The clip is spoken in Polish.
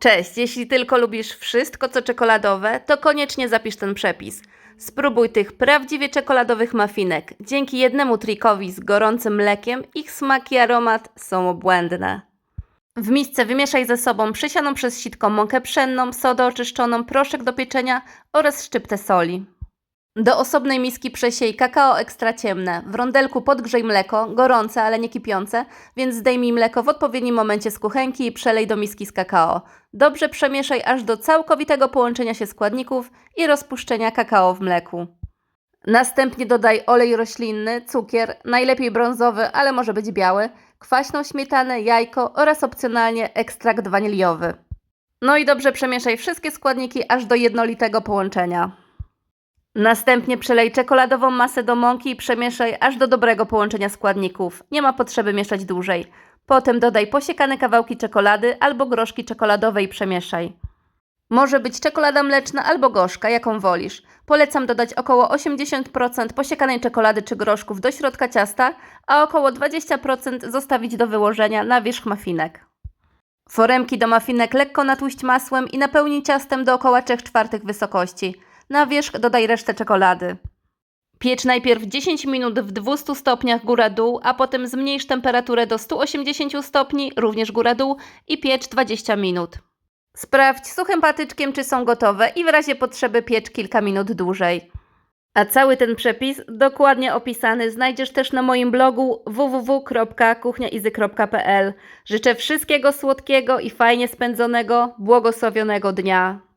Cześć, jeśli tylko lubisz wszystko co czekoladowe, to koniecznie zapisz ten przepis. Spróbuj tych prawdziwie czekoladowych mafinek. Dzięki jednemu trikowi z gorącym mlekiem ich smak i aromat są obłędne. W misce wymieszaj ze sobą przysianą przez sitko mąkę pszenną, sodę oczyszczoną, proszek do pieczenia oraz szczyptę soli. Do osobnej miski przesiej kakao ekstra ciemne. W rondelku podgrzej mleko, gorące, ale nie kipiące, więc zdejmij mleko w odpowiednim momencie z kuchenki i przelej do miski z kakao. Dobrze przemieszaj aż do całkowitego połączenia się składników i rozpuszczenia kakao w mleku. Następnie dodaj olej roślinny, cukier, najlepiej brązowy, ale może być biały, kwaśną śmietanę, jajko oraz opcjonalnie ekstrakt waniliowy. No i dobrze przemieszaj wszystkie składniki aż do jednolitego połączenia. Następnie przelej czekoladową masę do mąki i przemieszaj aż do dobrego połączenia składników. Nie ma potrzeby mieszać dłużej. Potem dodaj posiekane kawałki czekolady albo groszki czekoladowe i przemieszaj. Może być czekolada mleczna albo gorzka, jaką wolisz. Polecam dodać około 80% posiekanej czekolady czy groszków do środka ciasta, a około 20% zostawić do wyłożenia na wierzch mafinek. Foremki do mafinek lekko natłuść masłem i napełnij ciastem do około 3 czwartych wysokości. Na wierzch dodaj resztę czekolady. Piecz najpierw 10 minut w 200 stopniach góra-dół, a potem zmniejsz temperaturę do 180 stopni, również góra-dół i piecz 20 minut. Sprawdź suchym patyczkiem, czy są gotowe i w razie potrzeby piecz kilka minut dłużej. A cały ten przepis, dokładnie opisany, znajdziesz też na moim blogu www.kuchniaizy.pl. Życzę wszystkiego słodkiego i fajnie spędzonego, błogosławionego dnia.